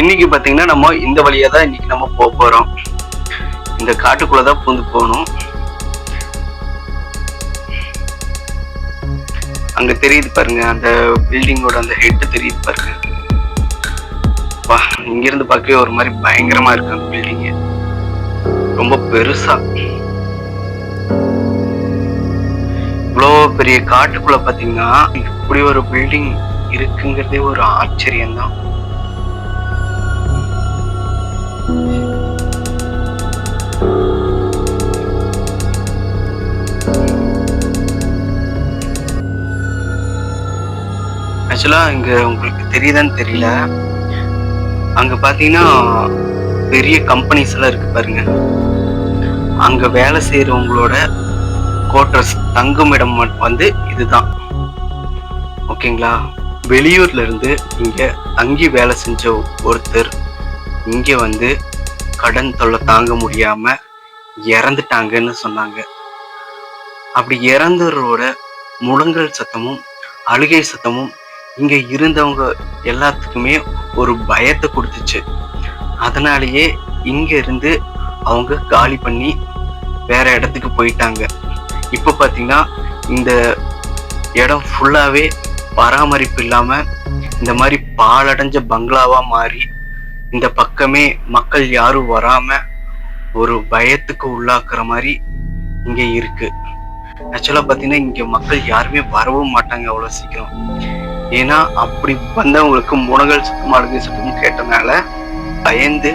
இன்னைக்கு பாத்தீங்கன்னா நம்ம இந்த வழியா தான் இன்னைக்கு நம்ம போக போறோம். இந்த காட்டுக்குள்ள தான் பூந்து போகணும். அங்க தெரியுது பாருங்க அந்த பில்டிங்கோட அந்த ஹெட் தெரியுது பாருங்க. வா இங்க இருந்து பார்க்கவே ஒரு மாதிரி பயங்கரமா இருக்கு அந்த பில்டிங் ரொம்ப பெருசா. இவ்வளோ பெரிய காட்டுக்குள்ள பாத்தீங்கன்னா இப்படி ஒரு பில்டிங் இருக்குங்கிறதே ஒரு ஆச்சரியம் ஆக்சுவலாக ஆக்சுவலா இங்க உங்களுக்கு தெரியுதான்னு தெரியல. அங்க பாத்தீங்கன்னா பெரிய கம்பெனிஸ் எல்லாம் இருக்கு பாருங்க. அங்க வேலை செய்யறவங்களோட குவார்டர்ஸ் தங்குமிடம் வந்து இதுதான். ஓகேங்களா வெளியூர்ல இருந்து இங்க தங்கி வேலை செஞ்ச ஒருத்தர் இங்க வந்து கடன் தொல்லை தாங்க முடியாம இறந்துட்டாங்கன்னு சொன்னாங்க. அப்படி இறந்தவரோட முழங்கல் சத்தமும் அழுகை சத்தமும் இங்க இருந்தவங்க எல்லாத்துக்குமே ஒரு பயத்தை கொடுத்துச்சு. அதனாலேயே இங்க இருந்து அவங்க காலி பண்ணி வேற இடத்துக்கு போயிட்டாங்க. இப்போ பார்த்தீங்கன்னா இந்த இடம் ஃபுல்லாகவே பராமரிப்பு இல்லாமல் இந்த மாதிரி பாழடைஞ்ச பங்களாவாக மாறி இந்த பக்கமே மக்கள் யாரும் வராமல் ஒரு பயத்துக்கு உள்ளாக்குற மாதிரி இங்கே இருக்குது ஆக்சுவலா பாத்தீங்கன்னா இங்க மக்கள் யாருமே வரவும் மாட்டாங்க அவ்வளவு சீக்கிரம். ஏன்னா அப்படி வந்தவங்களுக்கு முனகல் சத்தம் அழுகை கேட்டனால பயந்து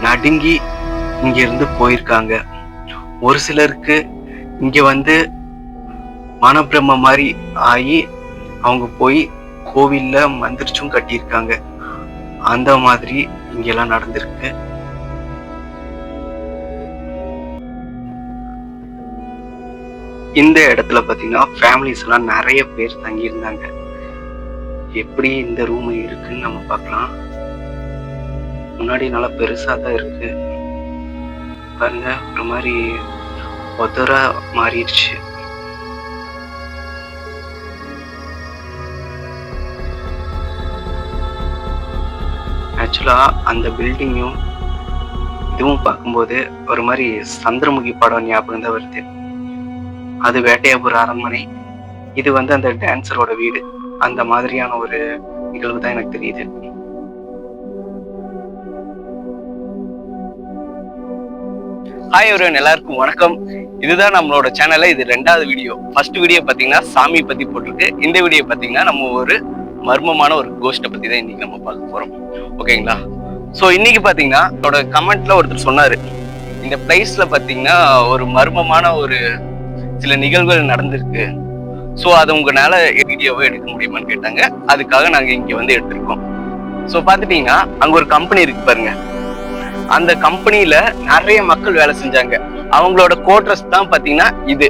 நடுங்கி இங்க இருந்து போயிருக்காங்க. ஒரு சிலருக்கு இங்க வந்து மனப்பிரம மாதிரி ஆகி அவங்க போய் கோவில்ல மந்திரிச்சும் கட்டியிருக்காங்க. அந்த மாதிரி இங்கெல்லாம் நடந்திருக்கு. இந்த இடத்துல பாத்தீங்கன்னா ஃபேமிலிஸ் எல்லாம் நிறைய பேர் தங்கி இருந்தாங்க எப்படி இந்த ரூம் இருக்குன்னு நம்ம பார்க்கலாம். முன்னாடி நல்லா பெருசாக தான் இருக்கு. பாருங்க ஒரு மாதிரி ஒதரா மாறிடுச்சு. ஆக்சுவலா அந்த பில்டிங்கும் இதுவும் பார்க்கும்போது ஒரு மாதிரி சந்திரமுகி படம் ஞாபகம் தான் வருது. அது வேட்டையாபுர அரண்மனை. இது வந்து அந்த டான்சரோட வீடு. அந்த மாதிரியான ஒரு நிகழ்வு தான் எனக்கு தெரியுது. ஹாய் ஒரு எல்லாருக்கும் வணக்கம். இதுதான் நம்மளோட சேனல்ல இது ரெண்டாவது வீடியோ ஃபர்ஸ்ட் வீடியோ பாத்தீங்கன்னா சாமி பத்தி போட்டிருக்கு. இந்த வீடியோ பாத்தீங்கன்னா நம்ம ஒரு மர்மமான ஒரு கோஷ்டை பத்தி தான் இன்னைக்கு நம்ம பார்க்க போறோம். ஓகேங்களா ஸோ இன்னைக்கு பாத்தீங்கன்னா அவரோட கமெண்ட்ல ஒருத்தர் சொன்னாரு. இந்த பிளேஸ்ல பாத்தீங்கன்னா ஒரு மர்மமான ஒரு சில நிகழ்வுகள் நடந்திருக்கு. ஸோ அது உங்களால வீடியோவை எடுக்க முடியுமான்னு கேட்டாங்க. அதுக்காக நாங்கள் இங்கே வந்து எடுத்திருக்கோம். ஸோ பார்த்துட்டீங்கன்னா அங்கே ஒரு கம்பெனி இருக்கு பாருங்க. அந்த கம்பெனியில நிறைய மக்கள் வேலை செஞ்சாங்க. அவங்களோட கோட்ரஸ் தான் பார்த்தீங்கன்னா இது.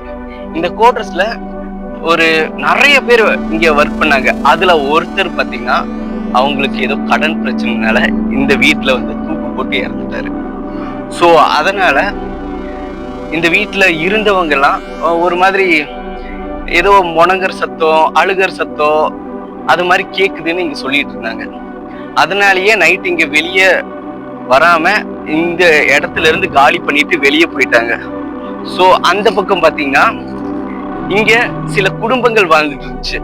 இந்த கோட்ரஸ்ல ஒரு நிறைய பேர் இங்கே ஒர்க் பண்ணாங்க. அதுல ஒருத்தர் பார்த்தீங்கன்னா அவங்களுக்கு ஏதோ கடன் பிரச்சனைனால இந்த வீட்டில் வந்து தூக்கு போட்டு இறந்துட்டாரு. ஸோ அதனால இந்த வீட்டில் இருந்தவங்கெல்லாம் ஒரு மாதிரி ஏதோ முணங்கர் சத்தம் அழுகர் சத்தம் அது மாதிரி கேட்குதுன்னு இங்கே சொல்லிட்டு இருந்தாங்க. அதனாலயே நைட் இங்கே வெளியே வராம இந்த இடத்துல இருந்து காலி பண்ணிட்டு வெளியே போயிட்டாங்க. ஸோ அந்த பக்கம் பார்த்தீங்கன்னா இங்க சில குடும்பங்கள் வாழ்ந்துட்டு இருந்துச்சு.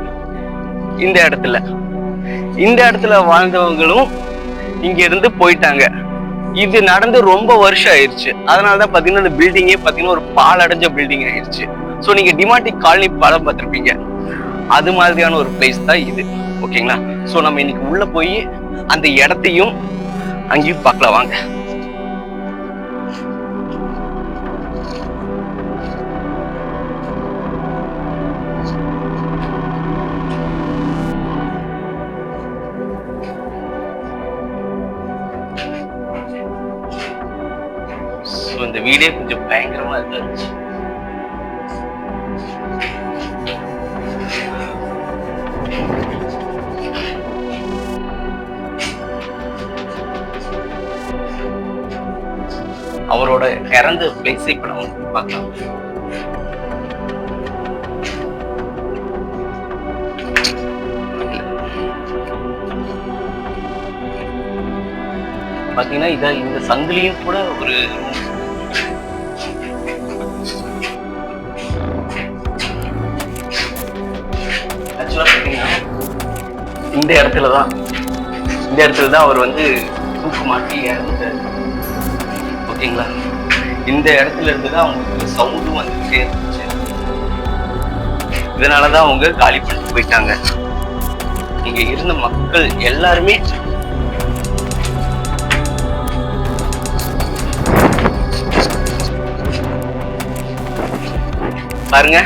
இந்த இடத்துல. இந்த இடத்துல வாழ்ந்தவங்களும் இங்க இருந்து போயிட்டாங்க. இது நடந்து ரொம்ப வருஷம் ஆயிடுச்சு அதனாலதான் பாத்தீங்கன்னா இந்த பில்டிங்கே பாத்தீங்கன்னா ஒரு பாலடைஞ்ச பில்டிங் ஆயிடுச்சு ஸோ நீங்க டிமாட்டிக் காலனி படம் பார்த்திருப்பீங்க. அது மாதிரியான ஒரு பிளேஸ் தான் இது. ஓகேங்களா ஸோ நம்ம இன்னைக்கு உள்ள போய் அந்த இடத்தையும் அங்கேயும் பார்க்கலாம். வாங்க. வீடே கொஞ்சம் பயங்கரமா இருந்துச்சு. அவரோட இறந்து பிளேஸை இப்ப நம்ம பார்க்கலாம். பாத்தீங்கன்னா இதை இந்த சங்கிலியும் கூட ஒரு இந்த இடத்துல தான். இந்த இடத்துல தான் அவர் வந்து தூக்கு மாட்டி இறந்துட்டாரு. ஓகேங்களா? இந்த இடத்துல இருந்து தான் அவங்களுக்கு சவுண்டும் வந்துட்டே இருந்துச்சு. இதனாலதான் அவங்க காலி பண்ணிட்டு போயிட்டாங்க. இங்கே இருந்த மக்கள் எல்லாருமே பாருங்க.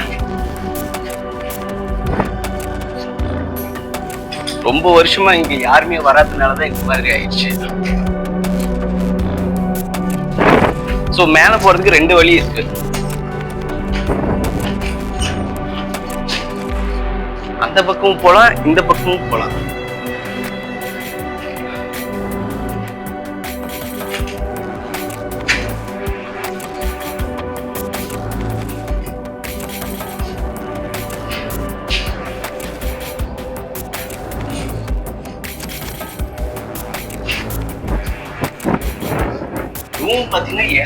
ரொம்ப வருஷமா இங்க யாருமே வராதனாலதான் இந்த மாதிரி ஆயிடுச்சு. சோ மேல போறதுக்கு ரெண்டு வழி இருக்கு. அந்த பக்கமும் போலாம் இந்த பக்கமும் போலாம்.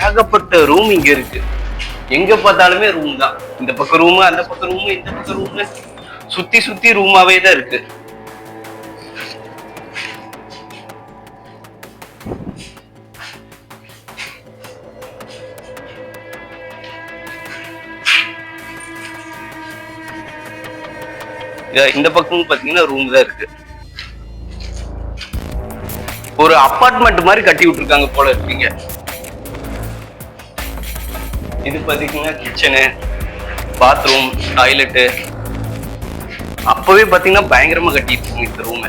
ஏகப்பட்ட ரூம் இங்க இருக்கு. எங்க பார்த்தாலுமே ரூம் தான். இந்த பக்கம் ரூம் அந்த பக்கம் ரூம் இந்த பக்கம் ரூம் சுத்தி சுத்தி ரூமாவே தான் இருக்கு. இந்த பக்கமும் பாத்தீங்கன்னா ரூம் தான் இருக்கு. ஒரு அப்பார்ட்மெண்ட் மாதிரி கட்டி விட்டுருக்காங்க போல இருக்கீங்க. இது பாத்தீங்கன்னா கிச்சனு பாத்ரூம் டாய்லெட்டு அப்பவே பாத்தீங்கன்னா பயங்கரமா கட்டிட்டு இந்த ரூம்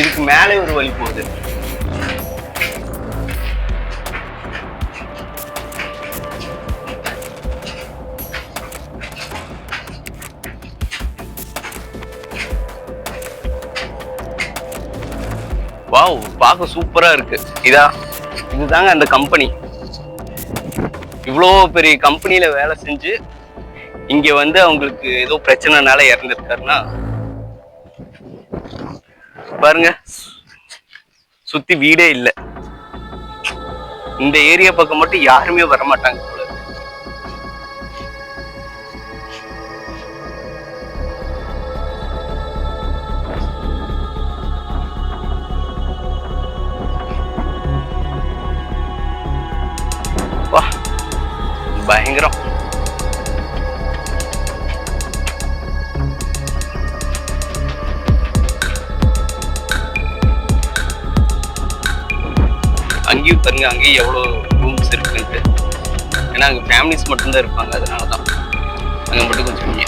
இதுக்கு மேலே ஒரு வழி போகுது. வாவ் பார்க்க சூப்பரா இருக்கு. இதா இதுதாங்க அந்த கம்பெனி இவ்வளோ பெரிய கம்பெனியில் வேலை செஞ்சு இங்க வந்து அவங்களுக்கு ஏதோ பிரச்சனைனால இறந்துருக்காருன்னா பாருங்க சுத்தி வீடே இல்லை. இந்த ஏரியா பக்கம் மட்டும் யாருமே வர பயங்கரம். அங்கேயும் பாருங்க அங்கேயும் எவ்வளோ ரூம்ஸ் இருக்குன்ட்டு. ஏன்னா அங்கே ஃபேமிலிஸ் மட்டும்தான் இருப்பாங்க அதனால தான் அங்கே மட்டும் கொஞ்சம்